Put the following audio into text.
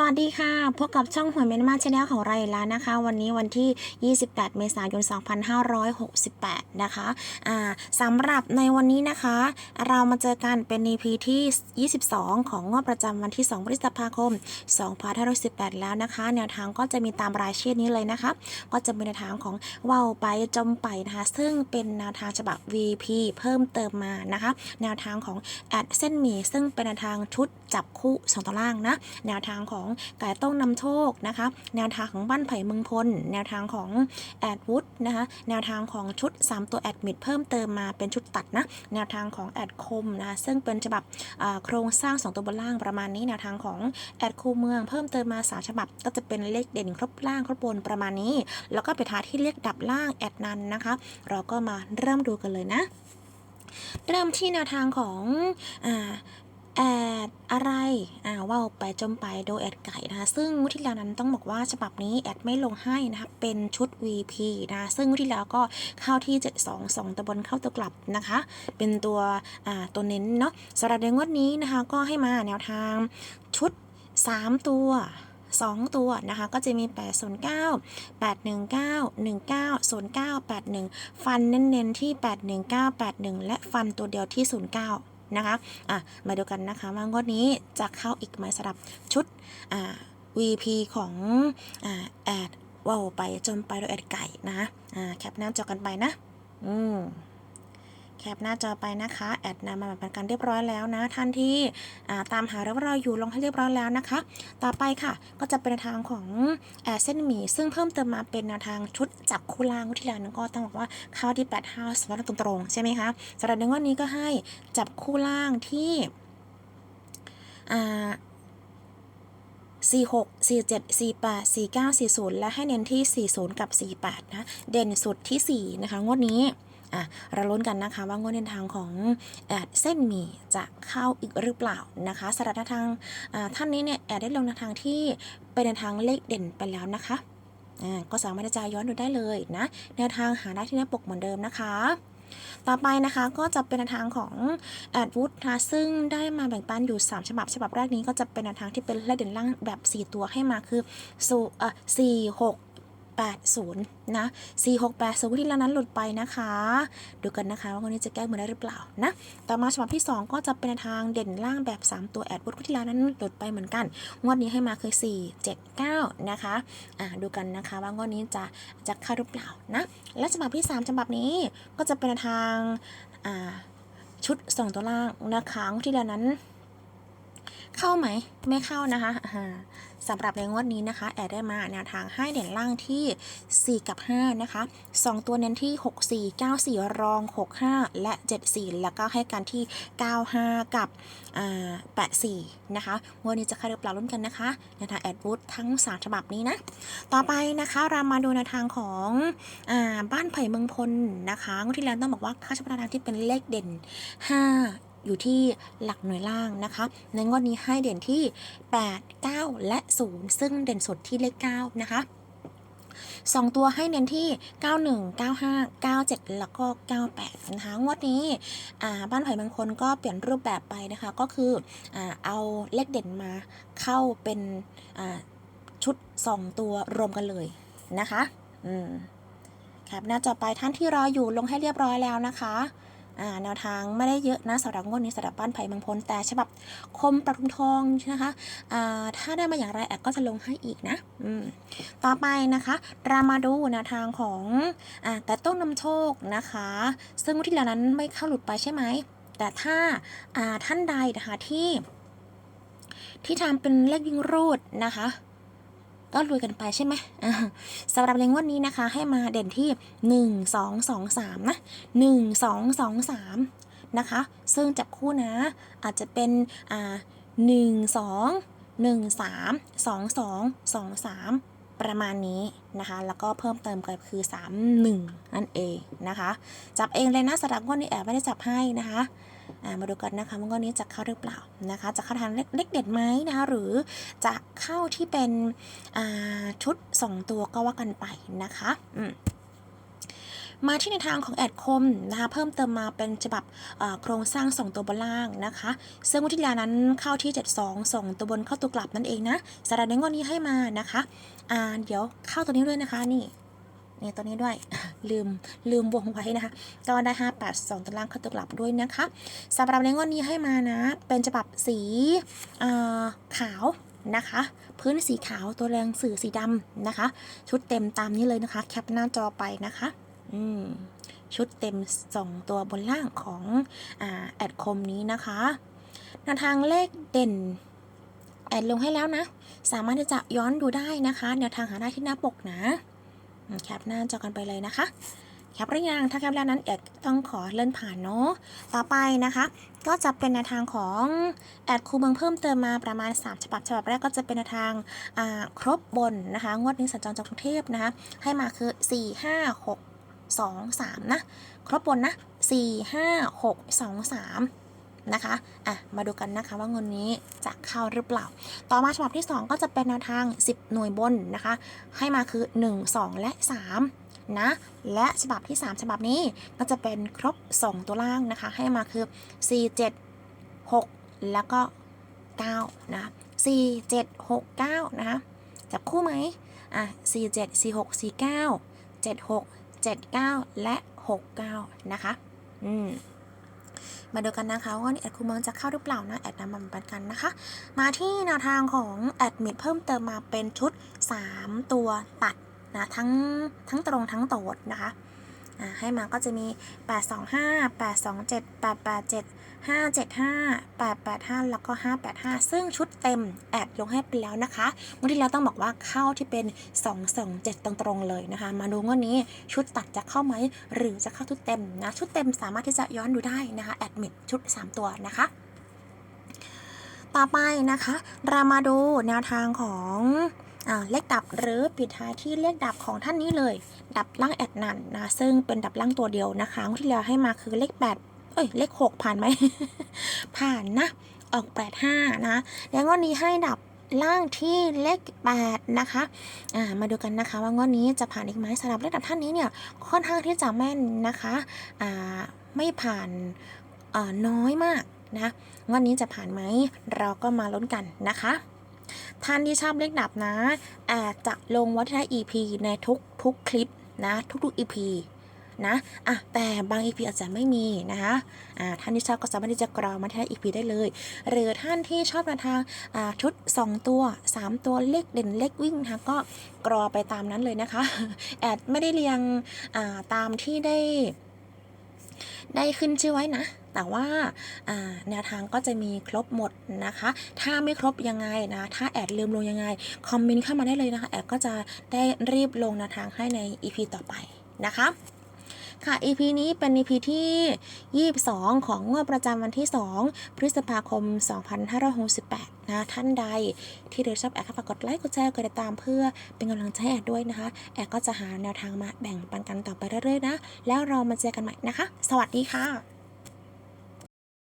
สวัสดีค่ะ พบกับช่องหวยเมนมาชแนลของเราอีกแล้วนะคะ วันนี้วันที่ 28 เมษายน 2568 นะคะอ่าสำหรับในวันนี้นะคะ เรามาเจอกันเป็น EP ที่ 22 ของงวดประจำวันที่ 2 พฤษภาคม 2518 แล้วนะคะ แนวทางก็จะมีตามรายชื่อนี้เลยนะคะ ก็จะเป็นแนวทางของว่าวไปจมไปนะคะ ซึ่งเป็นแนวทางฉบับ VP เพิ่มเติมมานะคะ แนวทางของแอดเส้นหมี่ซึ่งเป็นแนวทางชุดจับคู่สองตัวล่างนะ แนวทางของไก่ต้มนำโชคนะคะ แนวทางของบ้านไผ่เมืองพล แนวทางของแอดวุฒนะคะ แนวทางของชุด 3 ตัวแอดมิดเพิ่มเติมมาเป็นชุดตัดนะ แนวทางของแอดคมนะ ซึ่งเป็นฉบับโครงสร้าง 2 ตัวบนล่างประมาณนี้ แนวทางของแอดคูเมืองเพิ่มเติมมาสามฉบับ ก็จะเป็นเลขเด่นครบล่างครบบนประมาณนี้ แล้วก็ไปทาที่เลขดับล่างแอดนันนะคะ เราก็มาเริ่มดูกันเลยนะเริ่มที่แนวทางของอ แอดอะไร อ่าว่าไปจมไปโดยแอดไก่นะคะ ซึ่งวดที่แล้วนั้นต้องบอกว่าฉบับนี้แอดไม่ลงให้นะคะ เป็นชุด VP นะคะซึ่งวดที่แล้วก็เข้าที่ 72 2ตะบนเข้าตัวกลับนะคะ เป็นตัว อ่า ตัวเน้นเนาะสำหรับในงวดนี้นะคะ ก็ให้มาแนวทางชุด 3 ตัว2 ตัวนะคะ ก็จะมี 809 819 19 09 81 ฟันเน้นๆที่ 819 81 และฟันตัวเดียวที่ 09 นะคะอะมาดูกันนะคะว่างวดนี้จะเข้าอีกไหมสำหรับชุดอ่า VP ของอ่าแอดว่าวไปจนไปโดยแอดไก่นะอ่าแคปหน้าจอกันไปนะ อืม แคปหน้าจอไปนะคะแอดนำมาเป็นการเรียบร้อยแล้วนะท่านที่ตามหาเรื่องราอยู่ลงให้เรียบร้อยแล้วนะคะ ต่อไปค่ะก็จะเป็นทางของแอดเส้นหมี่ซึ่งเพิ่มเติมมาเป็นแนวทางชุดจับคู่ล่างวิทยานั้นก็ต้องบอกว่าเข้าที่8 5สำหรับตรงๆใช่ไหมคะสำหรับในวันนี้ก็ให้จับคู่ล่างที่อ่า46 47 48 49 40 และให้เน้นที่ 40 กับ 48 นะ เด่นสุดที่ 4 นะคะ งวดนี้ อะเราลุ้นกันนะคะว่างวดในทางของแอดเส้นหมี่จะเข้าอีกหรือเปล่านะคะสำหรับแนทางท่านนี้เนี่ยแอดได้ลงแนทางที่เป็นทางเลขเด่นไปแล้วนะคะก็สามารถจะย้อนดูได้เลยนะแนวทางหาได้ที่หน้าปกเหมือนเดิมนะคะต่อไปนะคะก็จะเป็นทางของแอดวูดนะซึ่งได้มาแบ่งปันอยู่ 3 ฉบับ ฉบับแรกนี้ก็จะเป็นทางที่เป็นเลขเด่นล่างแบบ 4 ตัวให้มาคือสูเอ่อสี่หก แปดศูนย์นะสี่หกแปดศูนย์ที่แล้วนั้นหลุดไปนะคะ ดูกันนะคะว่าคนนี้จะแก้มือได้หรือเปล่านะ ต่อมาฉบับที่ 2 ก็จะเป็นทางเด่นล่างแบบ 3 ตัวแอดวูดที่แล้วนั้นหลุดไปเหมือนกัน งวดนี้ให้มาคือ 4 7 9 นะคะ อ่าดูกันนะคะว่างวดนี้จะจะเข้าหรือเปล่านะ และฉบับที่ 3 ฉบับนี้ก็จะเป็นทาง อ่า ชุดส่งตัวล่างนะคะที่แล้วนั้น เข้าไหม ไม่เข้านะคะสำหรับในงวดนี้นะคะ แอดได้มาแนวทางให้เด่นล่างที่ 4 กับ 5 นะคะ 2 ตัวเน้นที่ 6 4 9 4 รอง 6 5 และ 7 4 แล้วก็ให้กันที่ 9 5 กับ8 4 นะคะงวดนี้จะเข้าหรือเปล่าลุ้นกันนะคะแนวทางแอดบูธทั้ง 3 ฉบับนี้นะ ต่อไปนะคะเรามาดูแนวทางของอบ้านไผ่เมืองพลนะคะงวดที่แล้วต้องบอกว่าค่าเฉพาะทางที่เป็นเลขเด่น 5 อยู่ที่หลักหน่วยล่างนะคะ ในงวดนี้ให้เด่นที่ 8 9 และ 0 ซึ่งเด่นสุดที่เลข 9 นะคะ2ตัวให้เน้นที่ 91 95 97 แล้วก็ 98 นะคะ งวดนี้บ้านไผ่บางคนก็เปลี่ยนรูปแบบไปนะคะ ก็คืออเอาเลขเด่นมาเข้าเป็นชุด 2 ตัวรวมกันเลยนะคะ อืมครับหน้าจอไปท่านที่รออยู่ลงให้เรียบร้อยแล้วนะคะ แนวทางไม่ได้เยอะนะสำหรับงวดนี้สำหรับบ้านไผ่บางพลแต่ฉบับคมประทุมทองนะคะอ่าถ้าได้มาอย่างไรแอดก็จะลงให้อีกนะต่อไปนะคะ เรามาดูแนวทางของอแต่ต้นนำโชคนะคะ ซึ่งวันที่แล้วนั้นไม่เข้าหลุดไปใช่ไหมแต่ถ้าาท่านใดนะคะที่ที่ทำเป็นเลขวิ่งรูดนะคะ ก็รวยกันไปใช่ไหมอ่าสำหรับในงวดนี้นะคะ ให้มาเด่นที่ 1 2 2 3 นะ 1 2 2 3 นะคะ ซึ่งจับคู่นะ อาจจะเป็นอ่า1 2 1 3 2 2 2 3 ประมาณนี้นะคะ แล้วก็เพิ่มเติมกันคือ 3 1 นั่นเองนะคะ จับเองเลยนะสำหรับงวดนี้แอบไม่ได้จับให้นะคะ มาดูกันนะคะว่างวดนี้จะเข้าหรือเปล่านะคะ จะเข้าทางเลขเลขเด็ดไหมนะคะ หรือจะเข้าที่เป็นชุด 2 ตัวก็ว่ากันไปนะคะอืมมาที่ในทางของแอดคมนะคะเพิ่มเติมมาเป็นฉบับโครงสร้างส่งตัวบนล่างนะคะซึ่งวิทยานั้นเข้าที่ 72ส่งตัวบนเข้าตัวกลับนั่นเองนะสำหรับในงวดนี้ให้มานะคะเดี๋ยวเข้าตัวนี้ด้วยนะคะนี่ นี่ตัวนี้ด้วยลืมลืมวงไว้นะคะ ก็ได้ 5 8 2ตัวล่างเข้าตัวกลับด้วยนะคะสำหรับในงวดนี้ให้มานะ เป็นฉบับสีเอ่อขาวนะคะ พื้นสีขาวตัวแรงสื่อสีดำนะคะ ชุดเต็มตามนี้เลยนะคะ แคปหน้าจอไปนะคะ อืมชุดเต็ม 2 ตัวบนล่างของอ่าแอดคมนี้นะคะแนวทางเลขเด่น แอดลงให้แล้วนะ สามารถที่จะย้อนดูได้นะคะ แนวทางหาได้ที่หน้าปกนะ แคปหน้าจอกันไปเลยนะคะ แคปหรือยังถ้าแคปแล้วนั้นแอดต้องขอเลื่อนผ่านเนาะต่อไปนะคะ ก็จะเป็นแนทางของแอดคูเมืองเพิ่มเติมมาประมาณ 3 ฉบับฉบับแรกก็จะเป็นแนทางครบบนนะคะงวดนี้สัญจรจากกรุงเทพนะคะ ให้มาคือ 4 5 6 2 3 นะ ครบบนนะ 4 5 6 2 3 นะคะอะมาดูกันนะคะว่าเงินนี้จะเข้าหรือเปล่า ต่อมาฉบับที่ 2 ก็จะเป็นแนวทาง 10 หน่วยบนนะคะ ให้มาคือ 1 2 และ 3 นะ และฉบับที่ 3 ฉบับนี้ก็จะเป็นครบ 2 ตัวล่างนะคะ ให้มาคือ 4 7 6 แล้วก็ 9 นะ4 7 6 9 นะคะจับคู่ไหมอะ4 7 4 6 4 9 7 6 7 9 และ 6 9 นะคะ อืม มาดูกันนะคะว่าแอดคูเมืองจะเข้าหรือเปล่านะแอดนำมาปันกันนะคะ มาที่แนวทางของแอดมิดเพิ่มเติมมาเป็นชุด 3 ตัวตัดนะทั้งทั้งตรงทั้งโตดนะคะ ให้มาก็จะมี 825 827 887 575 885 แล้วก็ 585 ซึ่งชุดเต็มแอดลงให้ไปแล้วนะคะงวดที่แล้วต้องบอกว่าเข้าที่เป็น 227 ตรงๆเลยนะคะ มาดูงวดนี้ชุดตัดจะเข้าไหม หรือจะเข้าชุดเต็มนะชุดเต็มสามารถที่จะย้อนดูได้นะคะแอดมิดชุด 3 ตัวนะคะต่อไปนะคะ เรามาดูแนวทางของ เลขดับหรือปิดท้ายที่เลขดับของท่านนี้เลย ดับล่างแอดนันนะซึ่งเป็นดับล่างตัวเดียวนะคะงวที่แล้วให้มาคือเลข8เอ้ยเลข 6 ผ่านไหม ผ่านนะ ออก 85 นะ แล้วงวดนี้ให้ดับล่างที่เลข8นะคะอ่ามาดูกันนะคะ ว่างวดนี้จะผ่านอีกไหมสำหรับเลขดับท่านนี้เนี่ยค่อนข้างที่จะแม่นนะคะอ่าไม่ผ่านอ่าน้อยมากนะงวดนี้จะผ่านไหมเราก็มาลุ้นกันนะคะ ท่านที่ชอบเลขดับนะอาจจะลงวัฒน EP ในทุกทุกคลิปนะ ทุกๆ EP นะอะแต่บาง EP อาจจะไม่มีนะคะอ่าท่านที่ชอบก็สามารถที่จะกรอมาที่ EP ได้เลย หรือท่านที่ชอบแนวทางอ่าชุด 2 ตัว 3 ตัวเลขเด่นเลขวิ่งนะคะก็กรอไปตามนั้นเลยนะคะแอดไม่ได้เรียงอ่าตามที่ได้ ได้ขึ้นชื่อไว้นะ แต่ว่าแนวทางก็จะมีครบหมดนะคะ ถ้าไม่ครบยังไงนะ ถ้าแอดลืมลงยังไง คอมเมนต์เข้ามาได้เลยนะคะ แอดก็จะได้รีบลงแนวทางให้ใน EP ต่อไปนะคะค่ะ EP นี้เป็น EP ที่ 22 ของงวดประจำวันที่ 2 พฤษภาคม 2568 นะท่านใดที่เรียนชอบแอดก็ฝากกดไลค์กดแชร์กดติดตามเพื่อเป็นกำลังใจแอดด้วยนะคะ แอดก็จะหาแนวทางมาแบ่งปันกันต่อไปเรื่อยๆนะ แล้วเรามาเจอกันใหม่นะคะ สวัสดีค่ะ